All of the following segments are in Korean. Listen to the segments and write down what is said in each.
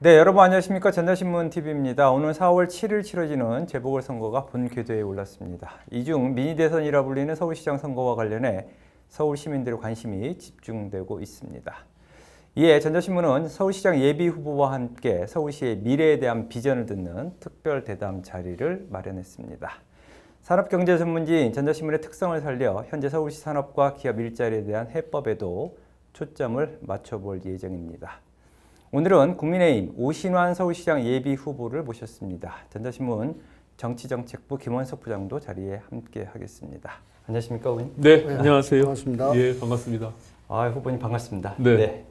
네, 여러분 안녕하십니까? 전자신문 TV입니다. 오늘 4월 7일 치러지는 재보궐선거가 본궤도에 올랐습니다. 이 중 미니 대선이라 불리는 서울시장 선거와 관련해 서울 시민들의 관심이 집중되고 있습니다. 이에 전자신문은 서울시장 예비 후보와 함께 서울시의 미래에 대한 비전을 듣는 특별 대담 자리를 마련했습니다. 산업경제 전문지인 전자신문의 특성을 살려 현재 서울시 산업과 기업 일자리에 대한 해법에도 초점을 맞춰볼 예정입니다. 오늘은 국민의힘 오신환 서울시장 예비 후보를 모셨습니다. 전자신문 정치정책부 김원석 부장도 자리에 함께 하겠습니다. 안녕하십니까, 후보님? 네, 네, 안녕하세요. 반갑습니다. 예, 반갑습니다. 아, 후보님 반갑습니다. 네.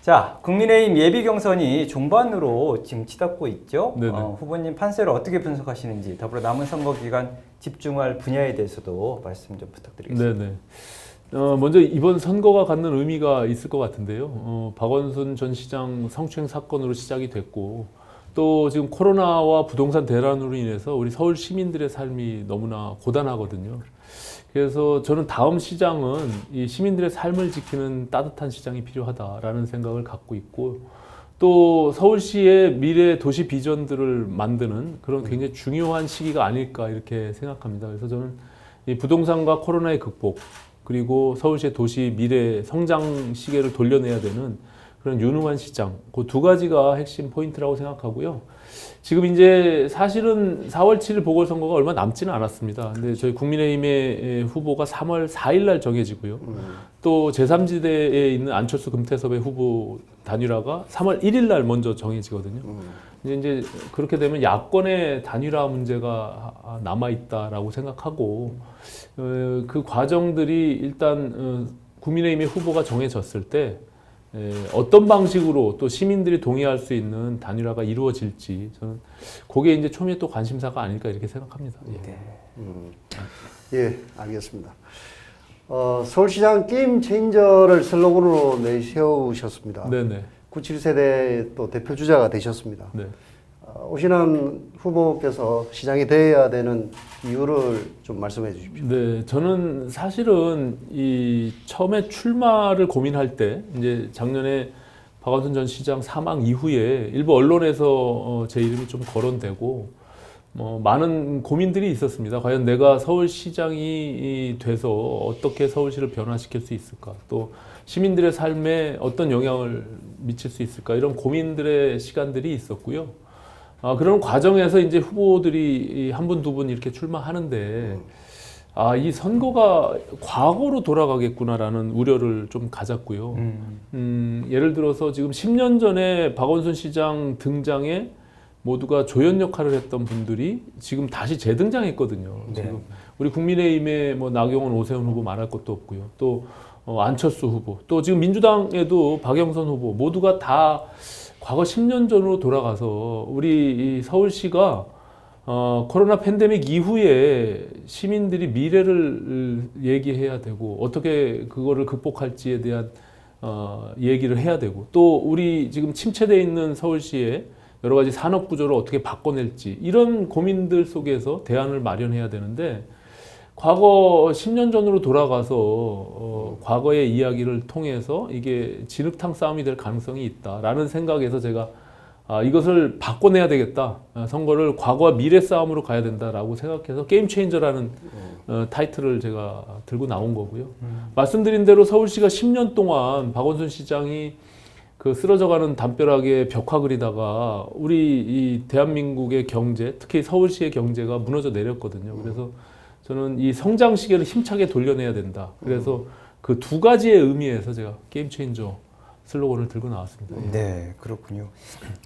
자, 국민의힘 예비 경선이 중반으로 지금 치닫고 있죠. 네네. 어, 후보님 판세를 어떻게 분석하시는지 더불어 남은 선거 기간 집중할 분야에 대해서도 말씀 좀 부탁드리겠습니다. 네, 네. 어, 먼저 이번 선거가 갖는 의미가 있을 것 같은데요. 어, 박원순 전 시장 성추행 사건으로 시작이 됐고 또 지금 코로나와 부동산 대란으로 인해서 우리 서울 시민들의 삶이 너무나 고단하거든요. 그래서 저는 다음 시장은 이 시민들의 삶을 지키는 따뜻한 시장이 필요하다라는 생각을 갖고 있고 또 서울시의 미래 도시 비전들을 만드는 그런 굉장히 중요한 시기가 아닐까 이렇게 생각합니다. 그래서 저는 이 부동산과 코로나의 극복 그리고 서울시의 도시 미래 성장 시계를 돌려내야 되는 그런 유능한 시장 그 두 가지가 핵심 포인트라고 생각하고요. 지금 이제 사실은 4월 7일 보궐선거가 얼마 남지는 않았습니다. 근데 저희 국민의힘의 후보가 3월 4일 날 정해지고요. 또 제3지대에 있는 안철수 금태섭의 후보 단일화가 3월 1일 날 먼저 정해지거든요. 이제 이제 그렇게 되면 야권의 단일화 문제가 남아 있다라고 생각하고 어, 그 과정들이 일단 어, 국민의힘의 후보가 정해졌을 때 에, 어떤 방식으로 또 시민들이 동의할 수 있는 단일화가 이루어질지 저는 그게 이제 초미의 또 관심사가 아닐까 이렇게 생각합니다. 예. 네. 예, 알겠습니다. 어, 서울시장 게임 체인저를 슬로건으로 내세우셨습니다. 네네. 97세대 또 대표 주자가 되셨습니다. 네. 어, 오신환 후보께서 시장이 되어야 되는 이유를 좀 말씀해 주십시오. 네, 저는 사실은 이 처음에 출마를 고민할 때 이제 작년에 박원순 전 시장 사망 이후에 일부 언론에서 어, 제 이름이 좀 거론되고 뭐 많은 고민들이 있었습니다. 과연 내가 서울시장이 돼서 어떻게 서울시를 변화시킬 수 있을까? 또 시민들의 삶에 어떤 영향을 미칠 수 있을까? 이런 고민들의 시간들이 있었고요. 아, 그런 과정에서 이제 후보들이 한 분, 두 분 이렇게 출마하는데, 아, 이 선거가 과거로 돌아가겠구나라는 우려를 좀 가졌고요. 음, 음, 예를 들어서 지금 10년 전에 박원순 시장 등장에 모두가 조연 역할을 했던 분들이 지금 다시 재등장했거든요. 네. 지금 우리 국민의힘의 뭐 나경원, 오세훈 후보 말할 것도 없고요. 또 어, 안철수 후보, 또 지금 민주당에도 박영선 후보 모두가 다 과거 10년 전으로 돌아가서 우리 이 서울시가 어, 코로나 팬데믹 이후에 시민들이 미래를 얘기해야 되고 어떻게 그거를 극복할지에 대한 어, 얘기를 해야 되고 또 우리 지금 침체돼 있는 서울시의 여러 가지 산업 구조를 어떻게 바꿔낼지 이런 고민들 속에서 대안을 마련해야 되는데 과거 10년 전으로 돌아가서 어, 과거의 이야기를 통해서 이게 진흙탕 싸움이 될 가능성이 있다라는 생각에서 제가 아, 이것을 바꿔내야 되겠다. 아, 선거를 과거와 미래 싸움으로 가야 된다라고 생각해서 게임 체인저라는 어, 타이틀을 제가 들고 나온 거고요. 말씀드린 대로 서울시가 10년 동안 박원순 시장이 그 쓰러져가는 담벼락에 벽화 그리다가 우리 이 대한민국의 경제, 특히 서울시의 경제가 무너져 내렸거든요. 그래서 저는 이 성장 시계를 힘차게 돌려내야 된다. 그래서 그 두 가지의 의미에서 제가 게임 체인저 슬로건을 들고 나왔습니다. 예. 네, 그렇군요.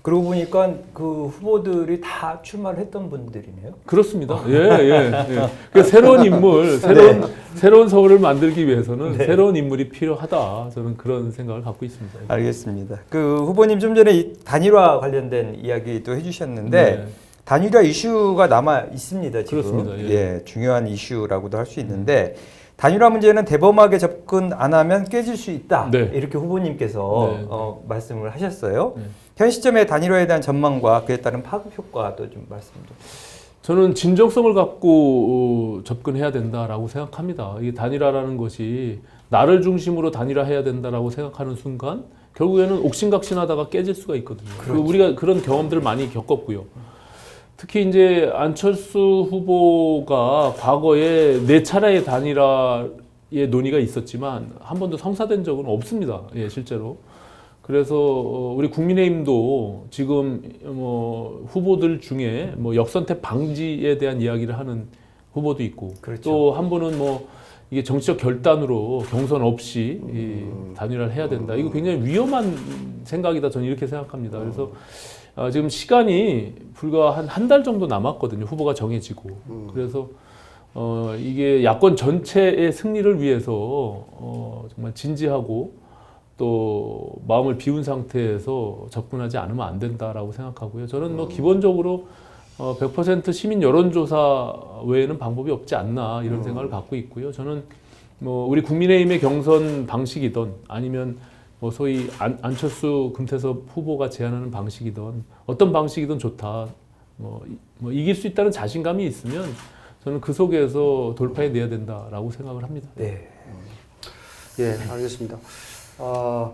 그러고 보니까 그 후보들이 다 출마를 했던 분들이네요. 그렇습니다. 예, 예, 예. 그 새로운 인물, 새로운 새로운 서울을 만들기 위해서는 네. 새로운 인물이 필요하다. 저는 그런 생각을 갖고 있습니다. 알겠습니다. 그 후보님 좀 전에 이 단일화 관련된 이야기 도 해주셨는데 네. 단일화 이슈가 남아 있습니다. 지금 그렇습니다. 예. 예, 중요한 이슈라고도 할 수 있는데 단일화 문제는 대범하게 접근 안 하면 깨질 수 있다. 네. 이렇게 후보님께서 네. 어, 말씀을 하셨어요. 네. 현 시점에 단일화에 대한 전망과 그에 따른 파급 효과도 좀 말씀 좀. 저는 진정성을 갖고 어, 접근해야 된다라고 생각합니다. 이게 단일화라는 것이 나를 중심으로 단일화해야 된다라고 생각하는 순간 결국에는 옥신각신하다가 깨질 수가 있거든요. 그 우리가 그런 경험들을 많이 겪었고요. 특히 이제 안철수 후보가 과거에 네 차례의 단일화의 논의가 있었지만 한 번도 성사된 적은 없습니다. 예, 실제로. 그래서 어, 우리 국민의힘도 지금 뭐 후보들 중에 뭐 역선택 방지에 대한 이야기를 하는 후보도 있고 그렇죠. 또한 분은 뭐 이게 정치적 결단으로 경선 없이 이 단일화를 해야 된다. 이거 굉장히 위험한 생각이다. 저는 이렇게 생각합니다. 그래서 아, 지금 시간이 불과 한 한 달 정도 남았거든요. 후보가 정해지고. 그래서 어, 이게 야권 전체의 승리를 위해서 어, 정말 진지하고 또 마음을 비운 상태에서 접근하지 않으면 안 된다라고 생각하고요. 저는 뭐 기본적으로 어, 100% 시민 여론조사 외에는 방법이 없지 않나 이런 생각을 갖고 있고요. 저는 뭐 우리 국민의힘의 경선 방식이든 아니면 뭐 소위 안, 안철수 금태섭 후보가 제안하는 방식이든 어떤 방식이든 좋다. 뭐, 이- 뭐 이길 수 있다는 자신감이 있으면 저는 그 속에서 돌파해 내야 된다라고 생각을 합니다. 네. 예, 알겠습니다. 아,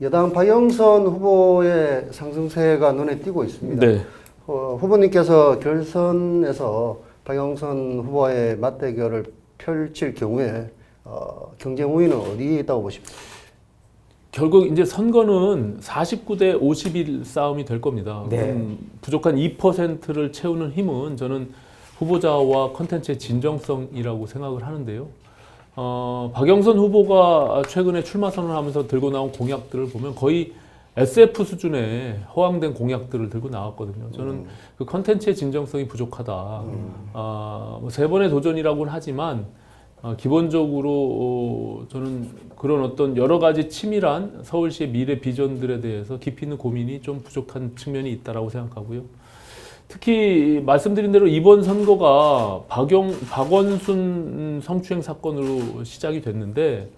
여당 박영선 후보의 상승세가 눈에 띄고 있습니다. 네. 어, 후보님께서 결선에서 박영선 후보의 맞대결을 펼칠 경우에 어, 경쟁 우위는 어디에 있다고 보십니까? 결국 이제 선거는 49대 51 싸움이 될 겁니다. 네. 음, 부족한 2%를 채우는 힘은 저는 후보자와 컨텐츠의 진정성이라고 생각을 하는데요. 어, 박영선 후보가 최근에 출마 선언하면서 들고 나온 공약들을 보면 거의 SF 수준의 허황된 공약들을 들고 나왔거든요. 저는 그 컨텐츠의 진정성이 부족하다. 아, 뭐세 번의 도전이라고는 하지만 어, 기본적으로 어, 저는 그런 어떤 여러 가지 치밀한 서울시의 미래 비전들에 대해서 깊이 있는 고민이 좀 부족한 측면이 있다라고 생각하고요. 특히 말씀드린 대로 이번 선거가 박영 박원순 성추행 사건으로 시작이 됐는데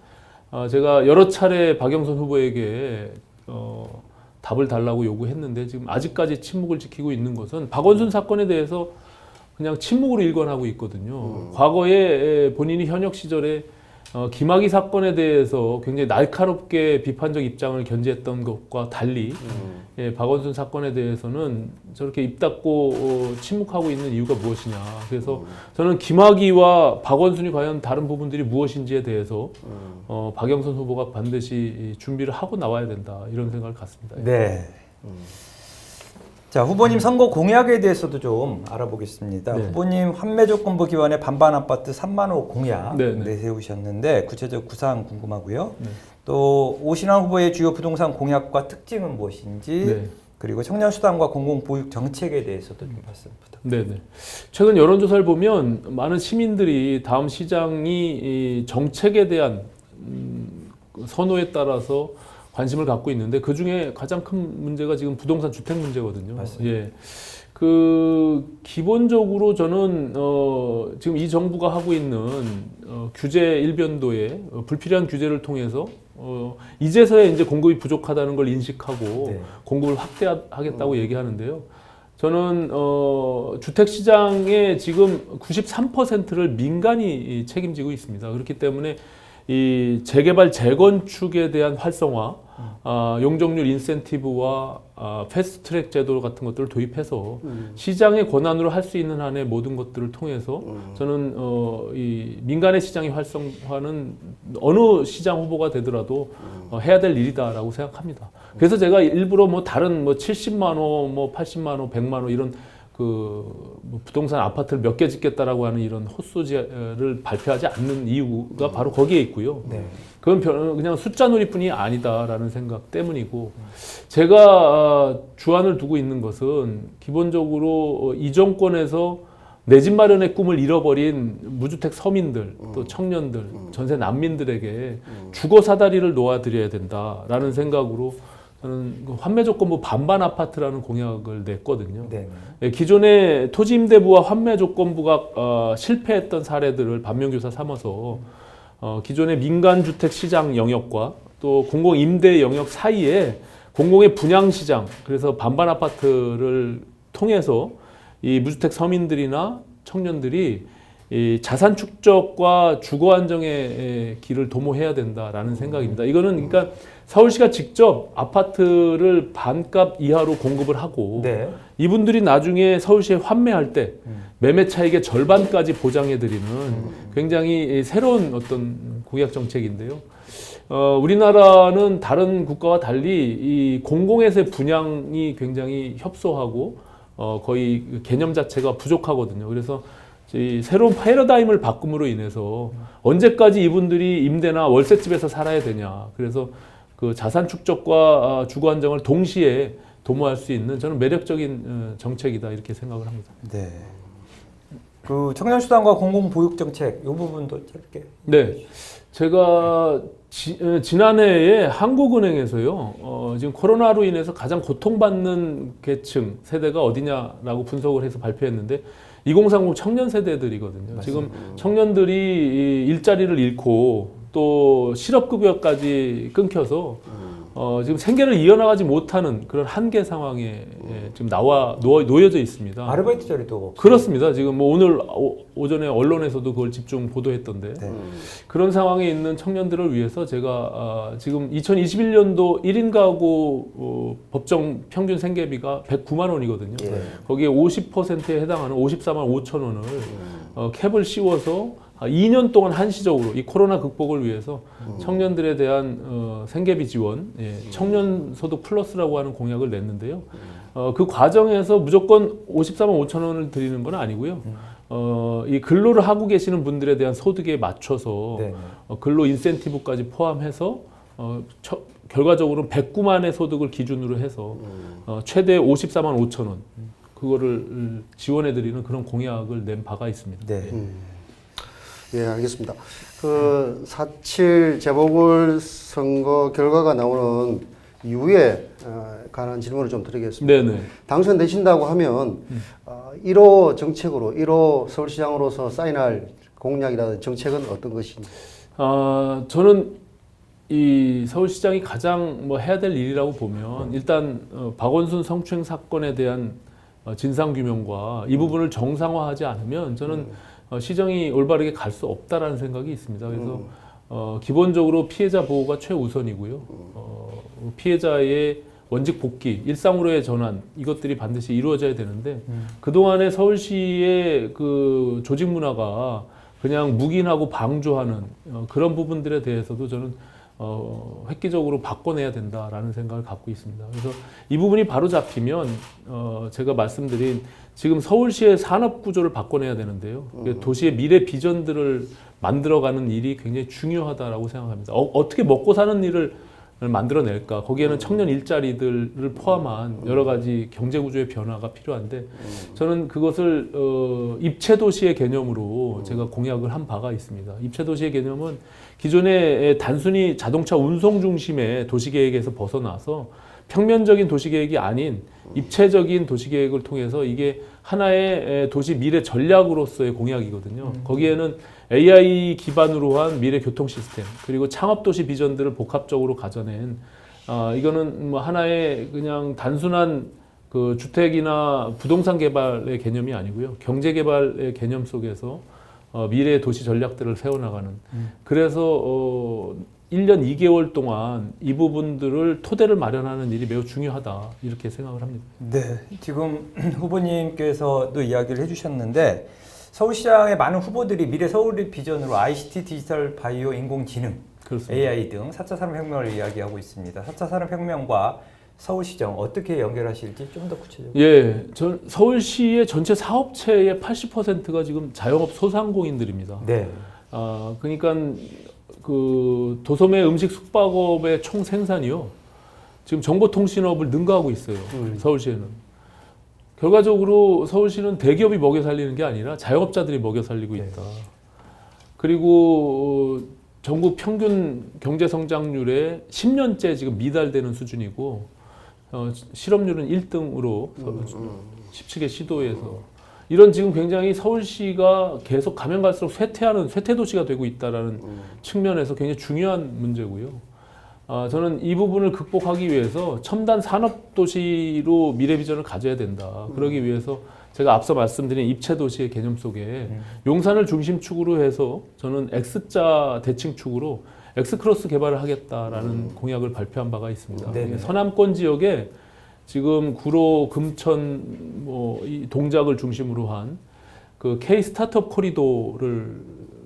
어, 제가 여러 차례 박영선 후보에게 어, 답을 달라고 요구했는데 지금 아직까지 침묵을 지키고 있는 것은 박원순 사건에 대해서 그냥 침묵으로 일관하고 있거든요. 과거에 본인이 현역 시절에 어, 김학의 사건에 대해서 굉장히 날카롭게 비판적 입장을 견지했던 것과 달리 예, 박원순 사건에 대해서는 저렇게 입 닫고 어, 침묵하고 있는 이유가 무엇이냐. 그래서 저는 김학의와 박원순이 과연 다른 부분들이 무엇인지에 대해서 어, 박영선 후보가 반드시 이 준비를 하고 나와야 된다 이런 생각을 갖습니다. 네. 자 후보님 선거 공약에 대해서도 좀 알아보겠습니다. 네. 후보님 환매 조건부 기반의 반반 아파트 3만 호 공약 네, 네. 내세우셨는데 구체적 구사항 궁금하고요. 네. 또 오신환 후보의 주요 부동산 공약과 특징은 무엇인지 네. 그리고 청년 수당과 공공 보육 정책에 대해서도 좀 말씀 부탁. 네네. 최근 여론조사를 보면 많은 시민들이 다음 시장이 이 정책에 대한 음, 선호에 따라서 관심을 갖고 있는데 그 중에 가장 큰 문제가 지금 부동산 주택 문제거든요. 맞습니다. 예. 그 기본적으로 저는 어 지금 이 정부가 하고 있는 어 규제 일변도에 어 불필요한 규제를 통해서 어 이제서야 이제 공급이 부족하다는 걸 인식하고 네. 공급을 확대하겠다고 얘기하는데요. 저는 어, 주택 시장의 지금 93%를 민간이 책임지고 있습니다. 그렇기 때문에 이 재개발 재건축에 대한 활성화, 아, 용적률 인센티브와 아, 패스트트랙 제도 같은 것들을 도입해서 시장의 권한으로 할 수 있는 한의 모든 것들을 통해서 저는 어, 이 민간의 시장의 활성화는 어느 시장 후보가 되더라도 어, 해야 될 일이다라고 생각합니다. 그래서 제가 일부러 뭐 다른 뭐 70만 호, 뭐 80만 호, 100만 호 이런 그뭐 부동산 아파트를 몇 개 짓겠다라고 하는 이런 헛소지를 발표하지 않는 이유가 바로 거기에 있고요. 네. 그건 별- 그냥 숫자 놀이뿐이 아니다라는 생각 때문이고 제가 아, 주안을 두고 있는 것은 기본적으로 어, 이 정권에서 내 집 마련의 꿈을 잃어버린 무주택 서민들 또 청년들 전세 난민들에게 주거 사다리를 놓아드려야 된다라는 생각으로 저는 그 환매 조건부 반반 아파트라는 공약을 냈거든요. 네. 예, 기존의 토지 임대부와 환매 조건부가 어, 실패했던 사례들을 반면교사 삼아서 어, 기존의 민간 주택 시장 영역과 또 공공 임대 영역 사이에 공공의 분양 시장 그래서 반반 아파트를 통해서 이 무주택 서민들이나 청년들이 이 자산 축적과 주거 안정의 길을 도모해야 된다라는 생각입니다. 이거는 그러니까 서울시가 직접 아파트를 반값 이하로 공급을 하고 네. 이분들이 나중에 서울시에 환매할 때 음. 매매 차익의 절반까지 보장해 드리는 굉장히 새로운 어떤 공약 정책인데요. 어, 우리나라는 다른 국가와 달리 이 공공에서의 분양이 굉장히 협소하고 어, 거의 그 개념 자체가 부족하거든요. 그래서 이 새로운 패러다임을 바꿈으로 인해서 언제까지 이분들이 임대나 월세집에서 살아야 되냐. 그래서 그 자산 축적과 아, 주거 안정을 동시에 도모할 수 있는 저는 매력적인 어, 정책이다 이렇게 생각을 합니다. 네. 그 청년 수당과 공공 보육 정책 이 부분도 짧게. 네, 제가 지, 에, 지난해에 한국은행에서요, 어, 지금 코로나로 인해서 가장 고통받는 계층 세대가 어디냐라고 분석을 해서 발표했는데 2030 청년 세대들이거든요. 지금 청년들이 이 일자리를 잃고 또 실업급여까지 끊겨서 어, 지금 생계를 이어나가지 못하는 그런 한계 상황에 예, 지금 나와 놓, 놓여져 있습니다. 아르바이트 자리도 없고. 그렇습니다. 지금 뭐 오늘 오, 오전에 언론에서도 그걸 집중 보도했던데 네. 그런 상황에 있는 청년들을 위해서 제가 아, 지금 2021년도 1인 가구 어, 법정 평균 생계비가 109만 원이거든요. 예. 거기에 50%에 해당하는 54만 5천 원을 어, 캡을 씌워서 아, 2년 동안 한시적으로 이 코로나 극복을 위해서 청년들에 대한 어, 생계비 지원, 예, 청년 소득 플러스라고 하는 공약을 냈는데요. 어, 그 과정에서 무조건 54만 5천 원을 드리는 건 아니고요. 어, 이 근로를 하고 계시는 분들에 대한 소득에 맞춰서 네. 네. 어, 근로 인센티브까지 포함해서 어, 처- 결과적으로는 109만의 소득을 기준으로 해서 어, 최대 54만 5천 원 그거를 음, 지원해드리는 그런 공약을 낸 바가 있습니다. 네. 예, 알겠습니다. 그 4.7 재보궐 선거 결과가 나오는 이후에 어, 관한 질문을 좀 드리겠습니다. 네네. 당선되신다고 하면 어, 1호 정책으로 1호 서울시장으로서 사인할 공약이라든지 정책은 어떤 것인지. 아, 저는 이 서울시장이 가장 뭐 해야 될 일이라고 보면 일단 어, 박원순 성추행 사건에 대한 어, 진상 규명과 이 부분을 정상화하지 않으면 저는 어, 시정이 올바르게 갈 수 없다라는 생각이 있습니다. 그래서 어, 기본적으로 피해자 보호가 최우선이고요. 어, 피해자의 원직 복귀, 일상으로의 전환 이것들이 반드시 이루어져야 되는데 그동안에 서울시의 그 조직 문화가 그냥 묵인하고 방조하는 어, 그런 부분들에 대해서도 저는 어, 획기적으로 바꿔내야 된다라는 생각을 갖고 있습니다. 그래서 이 부분이 바로 잡히면 어, 제가 말씀드린 지금 서울시의 산업 구조를 바꿔내야 되는데요. 그 도시의 미래 비전들을 만들어가는 일이 굉장히 중요하다라고 생각합니다. 어, 어떻게 먹고 사는 일을 만들어낼까? 거기에는 청년 일자리들을 포함한 여러 가지 경제 구조의 변화가 필요한데 저는 그것을 어, 입체 도시의 개념으로 제가 공약을 한 바가 있습니다. 입체 도시의 개념은 기존의 단순히 자동차 운송 중심의 도시 계획에서 벗어나서 평면적인 도시 계획이 아닌 입체적인 도시 계획을 통해서 이게 하나의 도시 미래 전략으로서의 공약이거든요. 거기에는 AI 기반으로 한 미래 교통 시스템 그리고 창업 도시 비전들을 복합적으로 가져낸 아 이거는 뭐 하나의 그냥 단순한 그 주택이나 부동산 개발의 개념이 아니고요. 경제 개발의 개념 속에서 어, 미래 도시 전략들을 세워나가는. 그래서 어, 1년 2개월 동안 이 부분들을 토대를 마련하는 일이 매우 중요하다 이렇게 생각을 합니다. 네, 지금 후보님께서도 이야기를 해주셨는데 서울시장의 많은 후보들이 미래 서울의 비전으로 ICT, 디지털, 바이오, 인공지능, 그렇습니다. AI 등 4차 산업혁명을 이야기하고 있습니다. 4차 산업혁명과 서울시정 어떻게 연결하실지 좀 더 구체적으로. 예, 전 서울시의 전체 사업체의 80%가 지금 자영업 소상공인들입니다. 네, 아, 그러니까 그 도소매 음식 숙박업의 총 생산이요. 지금 정보통신업을 능가하고 있어요. 서울시에는. 결과적으로 서울시는 대기업이 먹여 살리는 게 아니라 자영업자들이 먹여 살리고 네. 있다. 그리고 어, 전국 평균 경제 성장률에 10년째 지금 미달되는 수준이고 어, 실업률은 1등으로 17개 시도에서 이런 지금 굉장히 서울시가 계속 가면 갈수록 쇠퇴하는 쇠퇴 도시가 되고 있다라는 측면에서 굉장히 중요한 문제고요. 아, 저는 이 부분을 극복하기 위해서 첨단 산업 도시로 미래 비전을 가져야 된다. 그러기 위해서 제가 앞서 말씀드린 입체 도시의 개념 속에 용산을 중심축으로 해서 저는 X자 대칭축으로 X크로스 개발을 하겠다라는 공약을 발표한 바가 있습니다. 네네. 서남권 지역에 지금 구로, 금천 뭐 이 동작을 중심으로 한 그 K 스타트업 코리도를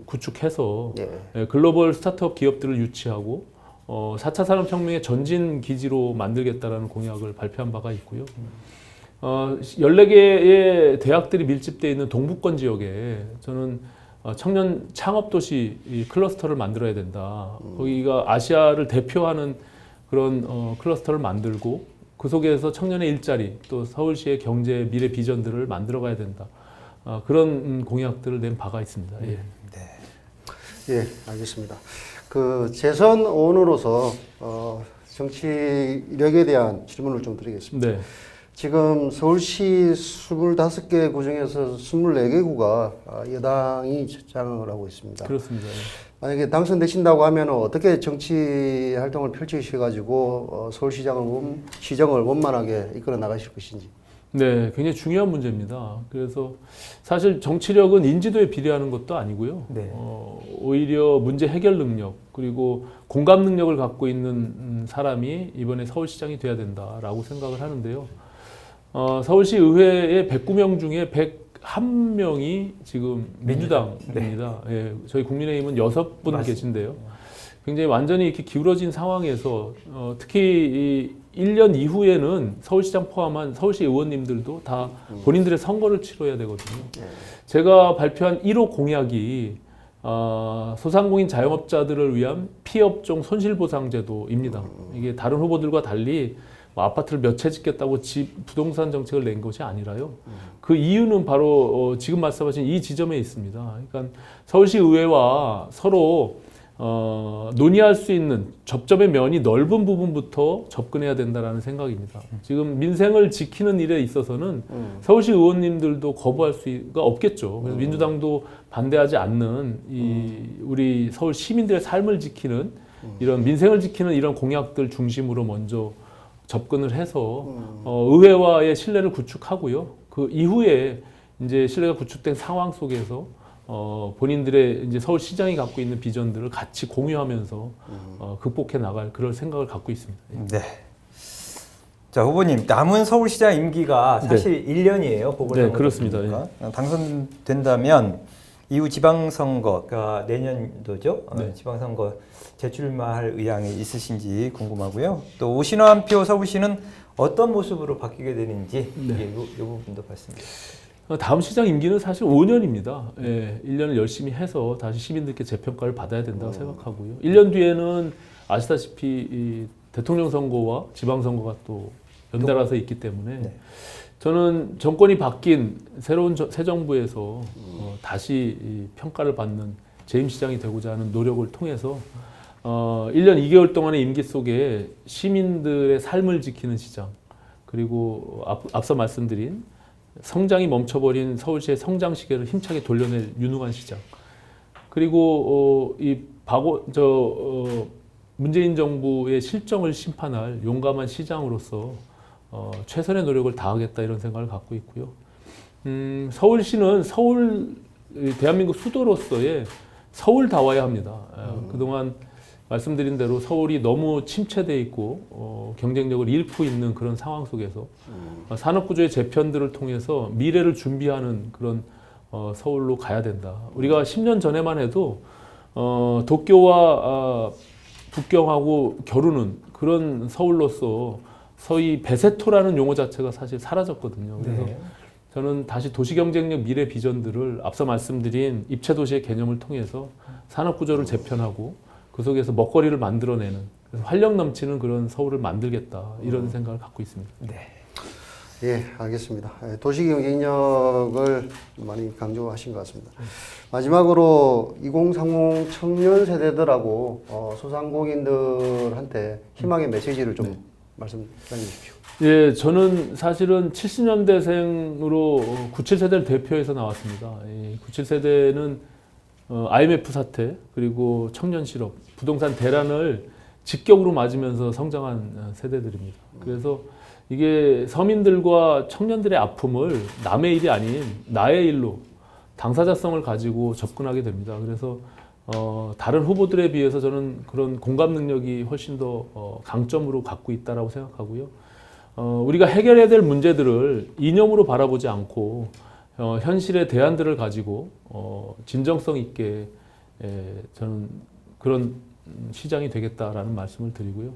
구축해서 예. 예, 글로벌 스타트업 기업들을 유치하고 어, 4차 산업혁명의 전진 기지로 만들겠다라는 공약을 발표한 바가 있고요. 어, 14개의 대학들이 밀집되어 있는 동부권 지역에 저는 어, 청년 창업 도시 이 클러스터를 만들어야 된다. 거기가 아시아를 대표하는 그런 어, 클러스터를 만들고 그 속에서 청년의 일자리 또 서울시의 경제 미래 비전들을 만들어 가야 된다. 어, 그런 음, 공약들을 낸 바가 있습니다. 예. 예, 알겠습니다. 그 재선 의원으로서 어, 정치 이력에 대한 질문을 좀 드리겠습니다. 네. 지금 서울시 25개 구 중에서 24개 구가 아, 여당이 장을 하고 있습니다. 그렇습니다. 예. 만약에 당선되신다고 하면 어떻게 정치 활동을 펼치셔가지고 어, 서울시장을 원, 시정을 원만하게 이끌어 나가실 것인지. 네, 굉장히 중요한 문제입니다. 그래서 사실 정치력은 인지도에 비례하는 것도 아니고요. 네. 어, 오히려 문제 해결 능력 그리고 공감 능력을 갖고 있는 음, 사람이 이번에 서울시장이 돼야 된다라고 생각을 하는데요. 어, 서울시 의회의 109명 중에 101명이 지금 민주당입니다. 예, 저희 국민의힘은 여섯 분 맞습니다. 계신데요. 굉장히 완전히 이렇게 기울어진 상황에서 어, 특히 이 1년 이후에는 서울시장 포함한 서울시 의원님들도 다 본인들의 선거를 치러야 되거든요. 제가 발표한 1호 공약이 어, 소상공인 자영업자들을 위한 피업종 손실보상제도입니다. 이게 다른 후보들과 달리 뭐 아파트를 몇 채 짓겠다고 집 부동산 정책을 낸 것이 아니라요. 그 이유는 바로 어, 지금 말씀하신 이 지점에 있습니다. 그러니까 서울시 의회와 서로 어, 논의할 수 있는 접점의 면이 넓은 부분부터 접근해야 된다라는 생각입니다. 지금 민생을 지키는 일에 있어서는 서울시 의원님들도 거부할 수가 없겠죠. 그래서 민주당도 반대하지 않는 이 우리 서울 시민들의 삶을 지키는 이런 민생을 지키는 이런 공약들 중심으로 먼저 접근을 해서 어, 의회와의 신뢰를 구축하고요. 그 이후에 이제 신뢰가 구축된 상황 속에서 어, 본인들의 이제 서울 시장이 갖고 있는 비전들을 같이 공유하면서 어, 극복해 나갈 그런 생각을 갖고 있습니다. 네. 자 후보님 남은 서울시장 임기가 사실 1년이에요. 보궐선거 네, 그렇습니다. 때문이니까. 당선된다면 이후 지방선거가 내년도죠. 어, 네. 지방선거 재출마할 의향이 있으신지 궁금하고요. 또 오신환 표 서울시는 어떤 모습으로 바뀌게 되는지 네. 예, 요, 요 부분도. 어, 다음 시장 임기는 사실 5년입니다. 예, 1년을 열심히 해서 다시 시민들께 재평가를 받아야 된다고 생각하고요. 1년 뒤에는 아시다시피 이 대통령 선거와 지방 선거가 또 연달아서 있기 때문에 네. 저는 정권이 바뀐 새로운 저- 새 정부에서 어, 다시 이 평가를 받는 재임 시장이 되고자 하는 노력을 통해서 어, 1년 2개월 동안의 임기 속에 시민들의 삶을 지키는 시장 그리고 앞, 앞서 말씀드린 성장이 멈춰버린 서울시의 성장 시계를 힘차게 돌려낼 유능한 시장 그리고 어, 이 박오 저 어, 문재인 정부의 실정을 심판할 용감한 시장으로서 어, 최선의 노력을 다하겠다 이런 생각을 갖고 있고요. 음, 서울시는 서울 이 대한민국 수도로서의 서울다워야 합니다. 어, 그동안 말씀드린 대로 서울이 너무 침체돼 있고 어, 경쟁력을 잃고 있는 그런 상황 속에서 어, 산업구조의 재편들을 통해서 미래를 준비하는 그런 어, 서울로 가야 된다. 우리가 10년 전에만 해도 어, 도쿄와 아, 북경하고 겨루는 그런 서울로서 서희 베세토라는 용어 자체가 사실 사라졌거든요. 그래서 네. 저는 다시 도시 경쟁력 미래 비전들을 앞서 말씀드린 입체 도시의 개념을 통해서 산업 구조를 재편하고 그 속에서 먹거리를 만들어내는 그래서 활력 넘치는 그런 서울을 만들겠다 이런 생각을 갖고 있습니다. 네. 예, 알겠습니다. 예, 도시 경쟁력을 많이 강조하신 것 같습니다. 마지막으로 2030 청년 세대들하고 어, 소상공인들한테 희망의 메시지를 좀 말씀 남겨주십시오. 예, 저는 사실은 70년대생으로 97세대를 대표해서 나왔습니다. 97세대는 어, IMF 사태 그리고 청년 실업, 부동산 대란을 직격으로 맞으면서 성장한 어, 세대들입니다. 그래서 이게 서민들과 청년들의 아픔을 남의 일이 아닌 나의 일로 당사자성을 가지고 접근하게 됩니다. 그래서 어, 다른 후보들에 비해서 저는 그런 공감 능력이 훨씬 더 어, 강점으로 갖고 있다라고 생각하고요. 어, 우리가 해결해야 될 문제들을 이념으로 바라보지 않고 어, 현실의 대안들을 가지고 어, 진정성 있게 에, 저는 그런 음, 시장이 되겠다라는 말씀을 드리고요.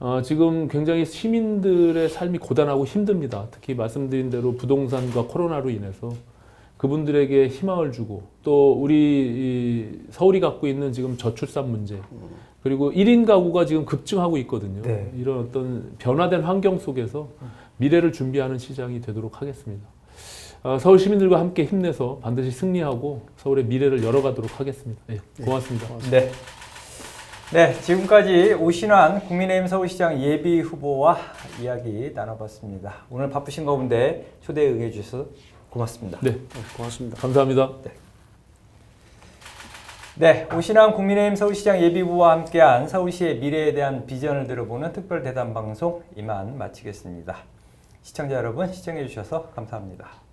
어, 지금 굉장히 시민들의 삶이 고단하고 힘듭니다. 특히 말씀드린 대로 부동산과 코로나로 인해서 그분들에게 희망을 주고 또 우리 이 서울이 갖고 있는 지금 저출산 문제 그리고 1인 가구가 지금 급증하고 있거든요. 네. 이런 어떤 변화된 환경 속에서 미래를 준비하는 시장이 되도록 하겠습니다. 어, 서울 시민들과 함께 힘내서 반드시 승리하고 서울의 미래를 열어가도록 하겠습니다. 예, 고맙습니다. 네. 네, 지금까지 오신환 국민의힘 서울시장 예비 후보와 이야기 나눠봤습니다. 오늘 바쁘신 가운데 초대에 응해주셔서 고맙습니다. 네, 네, 고맙습니다. 감사합니다. 네, 오신환 국민의힘 서울시장 예비후보와 함께한 서울시의 미래에 대한 비전을 들어보는 특별 대담 방송 이만 마치겠습니다. 시청자 여러분 시청해 주셔서 감사합니다.